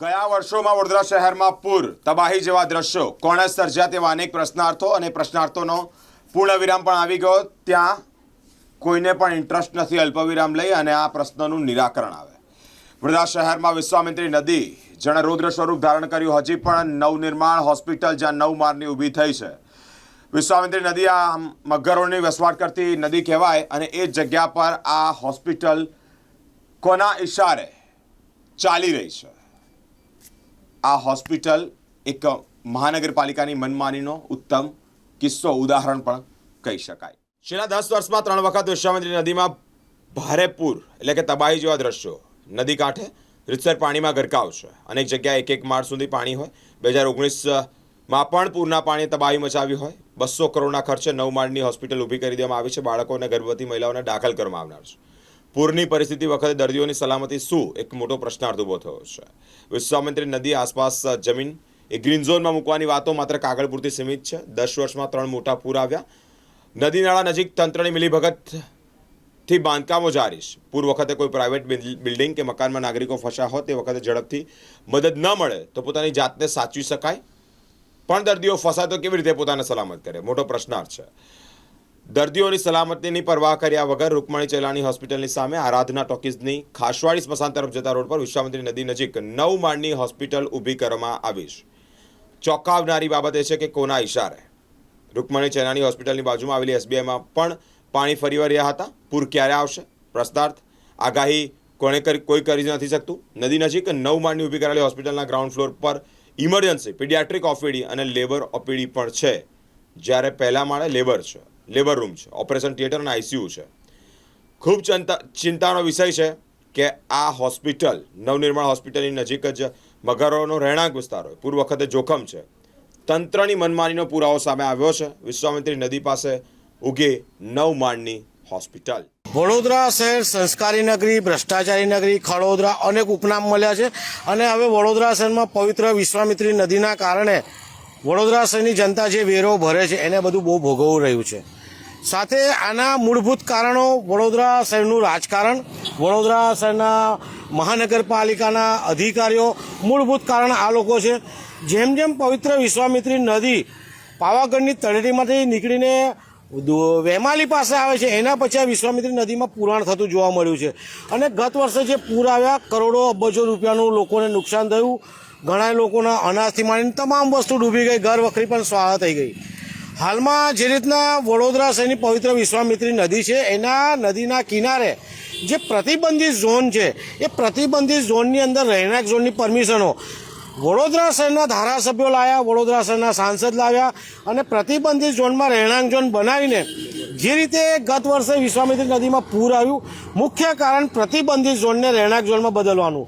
ગયા વર્ષોમાં વડોદરા શહેરમાં પૂર, તબાહી જેવા દ્રશ્યો, કોણે સર્જ્યા તેવા અનેક પ્રશ્નાર્થો અને પ્રશ્નાર્થોનો પૂર્ણ વિરામ પણ આવી ગયો. ત્યાં કોઈને પણ ઇન્ટરેસ્ટ નથી, અલ્પવિરામ લઈ અને આ પ્રશ્નનું નિરાકરણ આવે. વડોદરા શહેરમાં વિશ્વામિત્રી નદી જેણે રૌદ્ર સ્વરૂપ ધારણ કર્યું. હજી પણ નવનિર્માણ હોસ્પિટલ જ્યાં નવ માળની ઊભી થઈ છે. વિશ્વામિત્રી નદી આ મગરોની વસવાટ કરતી નદી કહેવાય અને એ જગ્યા પર આ હોસ્પિટલ કોના ઇશારે ચાલી રહી છે? આ હોસ્પિટલ એક મહાનગરપાલિકાની મનમાનીનો ઉત્તમ કિસ્સો, ઉદાહરણ પણ કહી શકાય. છેલ્લા દસ વર્ષમાં ત્રણ વખત વિશ્વામિત્રી નદીમાં ભારે પૂર, એટલે કે તબાહી જેવા દ્રશ્યો. નદી કાંઠે રીતસર પાણીમાં ગરકાવ છે. અનેક જગ્યાએ એક એક માળ સુધી પાણી હોય. બે હજાર ઓગણીસમાં પણ પૂરના પાણીએ તબાહી મચાવી હોય. બસો કરોડના ખર્ચે નવ માળની હોસ્પિટલ ઊભી કરી દેવામાં આવી છે. બાળકો અને ગર્ભવતી મહિલાઓને દાખલ કરવામાં આવનાર છે. પૂરની પરિસ્થિતિ વખતે દર્દીઓની સલામતી શું? એક મોટો પ્રશ્નાર્થ ઊભો થયો છે. વિશ્વામિત્રી નદી આસપાસ જમીન એ ગ્રીન ઝોનમાં મૂકવાની વાતો માત્ર કાગળ પૂરતી સીમિત છે. દસ વર્ષમાં ત્રણ મોટા પૂર આવ્યા. નદી નાળા નજીક તંત્રની મિલીભગતથી બાંધકામો જારી પૂર વખતે કોઈ પ્રાઇવેટ બિલ્ડિંગ કે મકાનમાં નાગરિકો ફસ્યા હોય તે વખતે ઝડપથી મદદ ન મળે, તો પોતાની જાતને સાચવી શકાય. પણ દર્દીઓ ફસાય તો કેવી રીતે પોતાને સલામત કરે? મોટો પ્રશ્નાર્થ છે. દર્દીઓની સલામતીની પરવાહ કર્યા વગર રૂકમણી ચેલાણી હોસ્પિટલની સામે આરાધના ટોકીઝની ખાસવાડી સ્મશાન તરફ જતા રોડ પર વિશ્વામિત્રી નદી નજીક નવ માળની હોસ્પિટલ ઊભી કરવામાં આવી ચોંકાવનારી બાબત એ છે કે કોના ઇશારે રૂકમણી ચેલાણી હોસ્પિટલની બાજુમાં આવેલી એસબીઆઈમાં પણ પાણી ફરી વળ્યા હતા. પૂર ક્યારે આવશે? પ્રશ્નાર્થ. આગાહી કોણે કરી, કોઈ કરી નથી શકતું. નદી નજીક નવ માળની ઊભી કરેલી હોસ્પિટલના ગ્રાઉન્ડ ફ્લોર પર ઇમરજન્સી, પીડિયાટ્રિક ઓપીડી અને લેબર ઓપીડી પણ છે. જ્યારે પહેલા માળે લેબર છે. લેબર રૂમ છે, ઓપરેશન થિયેટર અને આઈસીયુ છે. ખૂબ ચિંતા, ચિંતાનો વિષય છે કે આ હોસ્પિટલ, નવનિર્માણ હોસ્પિટલની નજીક જ મગરોનો રહેણાંક વિસ્તાર હોય. પૂર્વ વખતે જોખમ છે. તંત્રની મનમાનીનો પુરાવો સામે આવ્યો છે. વિશ્વામિત્રી નદી પાસે ઉગે નવ માળની હોસ્પિટલ. વડોદરા શહેર સંસ્કારી નગરી, ભ્રષ્ટાચારી નગરી, ખડોદરા અનેક ઉપનામ મળ્યા છે અને હવે વડોદરા શહેરમાં પવિત્ર વિશ્વામિત્રી નદીના કારણે વડોદરા શહેરની જનતા જે વેરો ભરે છે, એને બધું બહુ ભોગવવું રહ્યું છે. સાથે આના મૂળભૂત કારણો વડોદરા શહેરનું રાજકારણ, વડોદરા શહેરના મહાનગરપાલિકાના અધિકારીઓ, મૂળભૂત કારણ આ લોકો છે. જેમ જેમ પવિત્ર વિશ્વામિત્રી નદી પાવાગઢની તળેટીમાંથી નીકળીને વેમાલી પાસે આવે છે, એના પછી આ વિશ્વામિત્રી નદીમાં પુરાણ થતું જોવા મળ્યું છે. અને ગત વર્ષે જે પૂર આવ્યા, કરોડો અબજો રૂપિયાનું લોકોને નુકસાન થયું. ઘણા લોકોના અનાજથી માંડીને તમામ વસ્તુ ડૂબી ગઈ, ઘર વખરી પણ સ્વાહા થઈ ગઈ. હાલમાં જે રીતના વડોદરા શહેરની પવિત્ર વિશ્વામિત્રી નદી છે, એના નદીના કિનારે જે પ્રતિબંધિત ઝોન છે, એ પ્રતિબંધિત ઝોનની અંદર રહેણાંક ઝોનની પરમિશનો વડોદરા શહેરના ધારાસભ્યો લાવ્યા વડોદરા શહેરના સાંસદ લાવ્યા અને પ્રતિબંધિત ઝોનમાં રહેણાંક ઝોન બનાવીને જે રીતે ગત વર્ષે વિશ્વામિત્રી નદીમાં પૂર આવ્યું, મુખ્ય કારણ પ્રતિબંધિત ઝોનને રહેણાંક ઝોનમાં બદલવાનું.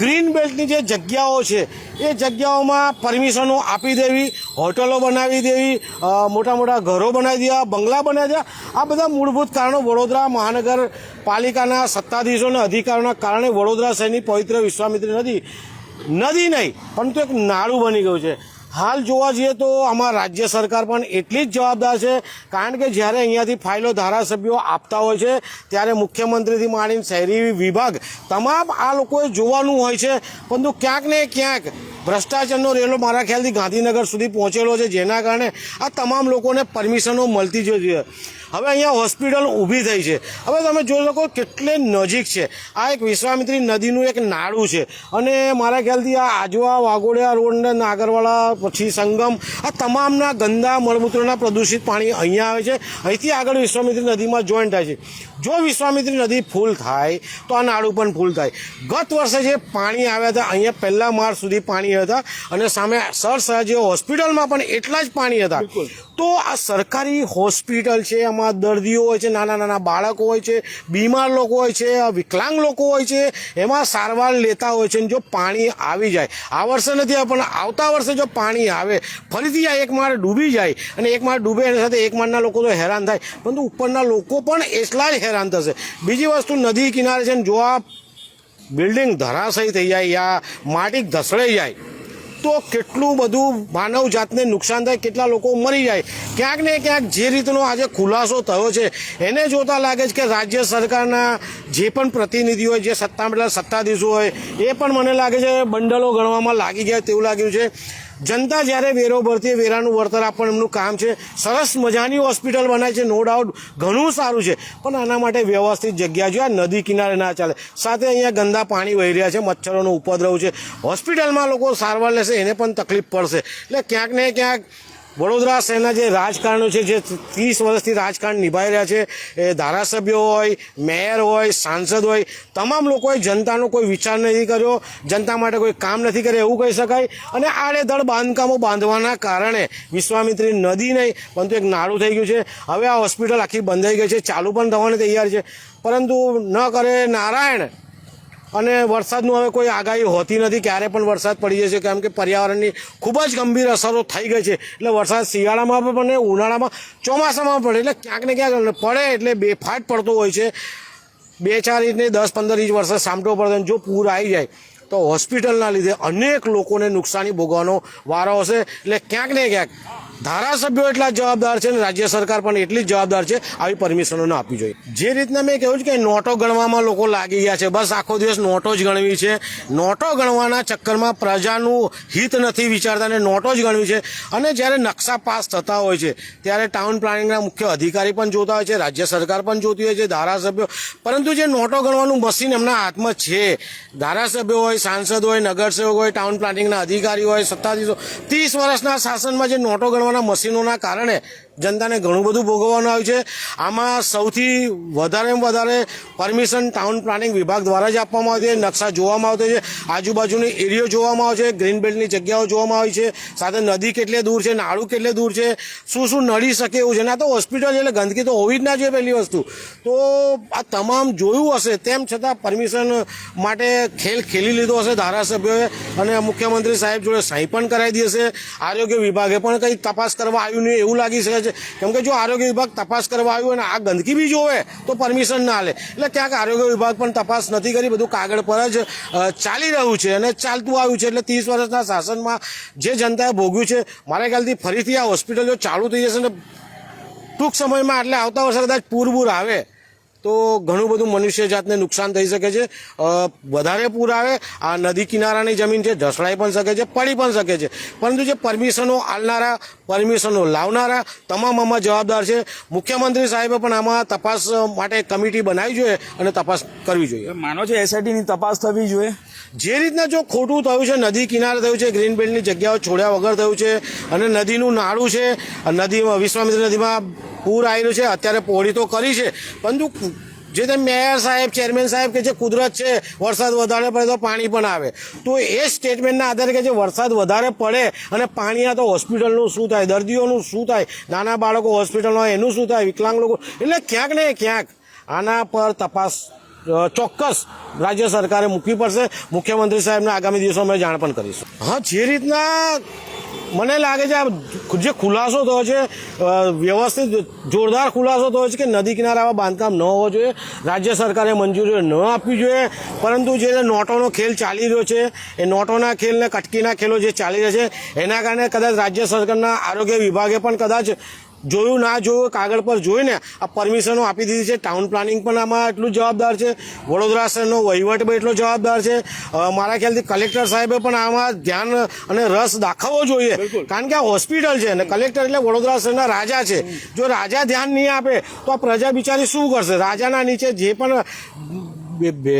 ગ્રીન બેલ્ટની જે જગ્યાઓ છે, એ જગ્યાઓમાં પરમિશનો આપી દેવી, હોટલો બનાવી દેવી મોટા મોટા ઘરો બનાવી દેવા, બંગલા બનાવી દેવા. આ બધા મૂળભૂત કારણો વડોદરા મહાનગરપાલિકાના સત્તાધીશો અને અધિકારીઓના કારણે વડોદરા શહેરની પવિત્ર વિશ્વામિત્રી નદી નદી નહીં, પરંતુ એક નાળું બની ગયું છે. હાલ જોવા જઈએ તો આમાં રાજ્ય સરકાર પણ એટલી જ જવાબદાર છે. કારણ કે જ્યારે અહીંયાથી ફાઇલો ધારાસભ્યો આપતા હોય છે, ત્યારે મુખ્યમંત્રીથી માંડીને શહેરી વિભાગ તમામ આ લોકોએ જોવાનું હોય છે. પરંતુ ક્યાંક ને ક્યાંક ભ્રષ્ટાચારનો રેલો મારા ખ્યાલથી ગાંધીનગર સુધી પહોંચેલો છે, જેના કારણે આ તમામ લોકોને પરમિશનો મળતી જોઈએ હવે અહીંયા હોસ્પિટલ ઊભી થઈ છે. હવે તમે જોઈ શકો કેટલે નજીક છે. આ એક વિશ્વામિત્રી નદીનું એક નાળું છે. અને મારા ખ્યાલથી આ આજવા વાઘોડિયા રોડને નાગરવાડા પછી સંગમ આ તમામના ગંદા મળમૂત્રના પ્રદૂષિત પાણી અહીંયા આવે છે. અહીંથી આગળ વિશ્વામિત્રી નદીમાં જોઈન્ટ થાય છે. જો વિશ્વામિત્રી નદી ફૂલ થાય તો આ નાળું પણ ફૂલ થાય. ગત વર્ષે જે પાણી આવ્યા હતા અહીંયા પહેલા માળ સુધી પાણી હતા અને સામે સર સયાજી હોસ્પિટલમાં પણ એટલા જ પાણી હતા. તો આ સરકારી હોસ્પિટલ છે એમાં દર્દીઓ હોય છે, નાના નાના બાળકો હોય છે, બીમાર લોકો હોય છે, વિકલાંગ લોકો હોય છે, એમાં સારવાર લેતા હોય છે જો પાણી આવી જાય, આ વર્ષે નથી આવે પણ આવતા વર્ષે જો પાણી આવે, ફરીથી આ એક માળ ડૂબી જાય અને એક માળ ડૂબે એની સાથે એક માળના લોકો તો હેરાન થાય, પરંતુ ઉપરના લોકો પણ એટલા જ હેરાન થશે. બીજી વસ્તુ નદી કિનારે છે જો આ બિલ્ડિંગ ધરાશયી થઈ જાય યા માટી ધસડાઈ જાય તો કેટલું બધું માનવ જાતને નુકસાન થાય, કેટલા લોકો મરી જાય. ક્યાંક ને ક્યાંક જે રીતનો આજે ખુલાસો થયો છે, એને જોતા લાગે છે કે રાજ્ય સરકારના જે પણ પ્રતિનિધિ હોય, જે સત્તા સત્તાધીશો હોય, એ પણ મને લાગે છે બંડલો ગણવામાં લાગી ગયા તેવું લાગ્યું છે. જનતા જ્યારે વેરો ભરતી વેરાનું વળતર આપવાનું એમનું કામ છે. સરસ મજાની હોસ્પિટલ બનાવી છે, નો ડાઉટ ઘણું સારું છે. પણ આના માટે વ્યવસ્થિત જગ્યા જોઈએ. નદી કિનારે ના ચાલે. સાથે અહીંયા ગંદા પાણી વહી રહ્યા છે, મચ્છરોનો ઉપદ્રવ છે. હોસ્પિટલમાં લોકો સારવાર લેશે, એને પણ તકલીફ પડશે. એટલે ક્યાંક ને ક્યાંક વડોદરા શહેરના જે રાજકારણો છે, જે ત્રીસ વર્ષથી રાજકારણ નિભાઈ રહ્યા છે, એ ધારાસભ્યો હોય, મેયર હોય, સાંસદ હોય, તમામ લોકોએ જનતાનો કોઈ વિચાર નથી કર્યો, જનતા માટે કોઈ કામ નથી કર્યું, એવું કહી શકાય. અને આડેધડ બાંધકામો બાંધવાના કારણે વિશ્વામિત્રી નદી નહીં, પરંતુ એક નાળું થઈ ગયું છે. હવે આ હોસ્પિટલ આખી બંધાઈ ગઈ છે, ચાલુ પણ થવાની તૈયાર છે. પરંતુ ન કરે નારાયણ અને વરસાદનું હવે કોઈ આગાહી હોતી નથી. ક્યારે પણ વરસાદ પડી જશે, કેમ કે પર્યાવરણની ખૂબ જ ગંભીર અસરો થઈ ગઈ છે. એટલે વરસાદ શિયાળામાં પણ પડે ઉનાળામાં ચોમાસામાં પડે એટલે ક્યાંક ને ક્યાંક પડે એટલે બેફાટ પડતો હોય છે. બે ચાર ઇંચ ને દસ પંદર ઇંચ વરસાદ સામટો પડે જો પૂર આવી જાય, તો હોસ્પિટલના લીધે અનેક લોકોને નુકસાની ભોગવવાનો વારો હશે. એટલે ક્યાંક ને ક્યાંક ધારાસભ્યો એટલા જવાબદાર છે અને રાજ્ય સરકાર પણ એટલી જ જવાબદાર છે આવી પરમિશનો આપવી જોઈએ. જે રીતના મેં કહ્યું છે કે નોટો ગણવામાં લોકો લાગી ગયા છે. બસ આખો દિવસ નોટો જ ગણવી છે. નોટો ગણવાના ચક્કરમાં પ્રજાનું હિત નથી વિચારતા અને નોટો જ ગણવી છે. અને જ્યારે નકશા પાસ થતા હોય છે, ત્યારે ટાઉન પ્લાનિંગના મુખ્ય અધિકારી પણ જોતા હોય છે, રાજ્ય સરકાર પણ જોતી હોય છે, ધારાસભ્યો. પરંતુ જે નોટો ગણવાનું મશીન એમના હાથમાં છે, ધારાસભ્યો હોય, સાંસદ હોય, નગરસેવક હોય, ટાઉન પ્લાનિંગના અધિકારી હોય, સત્તાધીશો, ત્રીસ વર્ષના શાસનમાં જે નોટો ગણવાના મશીનોના કારણે જનતાને ઘણું બધું ભોગવવાનું આવ્યું છે. આમાં સૌથી વધારેમાં વધારે પરમિશન ટાઉન પ્લાનિંગ વિભાગ દ્વારા જ આપવામાં આવતી છે. નકશા જોવામાં આવતો છે. આજુબાજુની એરિયો જોવામાં આવે છે. ગ્રીન બેલ્ટની જગ્યાઓ જોવામાં આવી છે. સાથે નદી કેટલે દૂર છે, નાળું કેટલે દૂર છે, શું શું નડી શકે એવું છે. ના તો હોસ્પિટલ એટલે ગંદકી તો હોવી જ ના જોઈએ પહેલી વસ્તુ. તો આ તમામ જોયું હશે તેમ છતાં પરમિશન માટે ખેલ ખેલી લીધો હશે ધારાસભ્યોએ. અને મુખ્યમંત્રી સાહેબ જોડે સહી પણ કરાવી દીધી હશે. આરોગ્ય વિભાગે પણ કંઈ તપાસ કરવા આવ્યું નહીં એવું લાગી શકે છે. કેમ કે જો આરોગ્ય વિભાગ તપાસ કરવા આવ્યું અને આ ગંદકી બી જોવે, તો પરમિશન ના લે. એટલે ક્યાંક આરોગ્ય વિભાગ પણ તપાસ નથી કરી, બધું કાગળ પર જ ચાલી રહ્યું છે અને ચાલતું આવ્યું છે. એટલે ત્રીસ વર્ષના શાસનમાં જે જનતાએ ભોગ્યું છે, મારા ખ્યાલથી ફરીથી આ હોસ્પિટલ જો ચાલુ થઈ જશે ને ટૂંક સમયમાં એટલે આવતા વર્ષે કદાચ પૂર પૂર આવે. તો ઘણું બધું મનુષ્ય જાતને નુકસાન થઈ શકે છે. વધારે પૂર આવે આ નદી કિનારાની જમીન છે ઢસડાઈ પણ શકે છે પડી પણ શકે છે. પરંતુ જે પરમિશનો આલનારા પરમિશનો લાવનારા તમામ આમાં જવાબદાર છે. મુખ્યમંત્રી સાહેબે પણ આમાં તપાસ માટે કમિટી બનાવી જોઈએ અને તપાસ કરવી જોઈએ. માનો છે એસઆઈટીની તપાસ થવી જોઈએ? જે રીતના જો ખોટું થયું છે નદી કિનારે થયું છે ગ્રીન બેલ્ટની જગ્યાઓ છોડ્યા વગર થયું છે અને નદીનું નાળું છે નદીમાં વિશ્વામિત્ર નદીમાં પૂર આવેલું છે, અત્યારે પહોળી તો કરી છે. પરંતુ જે તે મેયર સાહેબ, ચેરમેન સાહેબ કે જે કુદરત છે, વરસાદ વધારે પડે તો પાણી પણ આવે. તો એ સ્ટેટમેન્ટના આધારે કે જે વરસાદ વધારે પડે અને પાણી આ તો હોસ્પિટલનું શું થાય, દર્દીઓનું શું થાય, નાના બાળકો હોસ્પિટલમાં એનું શું થાય, વિકલાંગ લોકો, એટલે ક્યાંક ને ક્યાંક આના પર તપાસ ચોક્કસ રાજ્ય સરકારે મૂકવી પડશે. મુખ્યમંત્રી સાહેબને આગામી દિવસોમાં જાણ પણ કરીશું. હા, જે રીતના મને લાગે છે આ જે ખુલાસો થયો છે વ્યવસ્થિત જોરદાર ખુલાસો થયો છે કે નદી કિનારે આવા બાંધકામ ન હોવો જોઈએ, રાજ્ય સરકારે મંજૂરી ન આપવી જોઈએ, પરંતુ જે નોટોનો ખેલ ચાલી રહ્યો છે, એ નોટોના ખેલ ને કટકીના ખેલો જે ચાલી રહ્યા છે, એના કારણે કદાચ રાજ્ય સરકારના આરોગ્ય વિભાગે પણ કદાચ જોયું ના જોયું કાગળ પર જોઈને આ પરમિશનો આપી દીધી છે. ટાઉન પ્લાનિંગ પણ આમાં એટલું જવાબદાર છે. વડોદરા શહેરનો વહીવટ પણ એટલો જવાબદાર છે. મારા ખ્યાલથી કલેક્ટર સાહેબે પણ આમાં ધ્યાન અને રસ દાખવવો જોઈએ. કારણ કે આ હોસ્પિટલ છે અને કલેક્ટર એટલે વડોદરા શહેરના રાજા છે. જો રાજા ધ્યાન નહીં આપે તો આ પ્રજા બિચારી શું કરશે? રાજાના નીચે જે પણ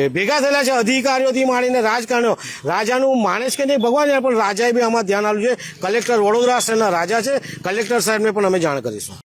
ભેગા થયેલા છે. અધિકારીઓથી માંડીને રાજકારણીઓ. રાજાનું માણસ કે નહીં ભગવાન પણ રાજાએ બી આમાં ધ્યાન આપ્યું છે. કલેક્ટર વડોદરા શહેરના રાજા છે. કલેક્ટર સાહેબને પણ અમે જાણ કરીશું.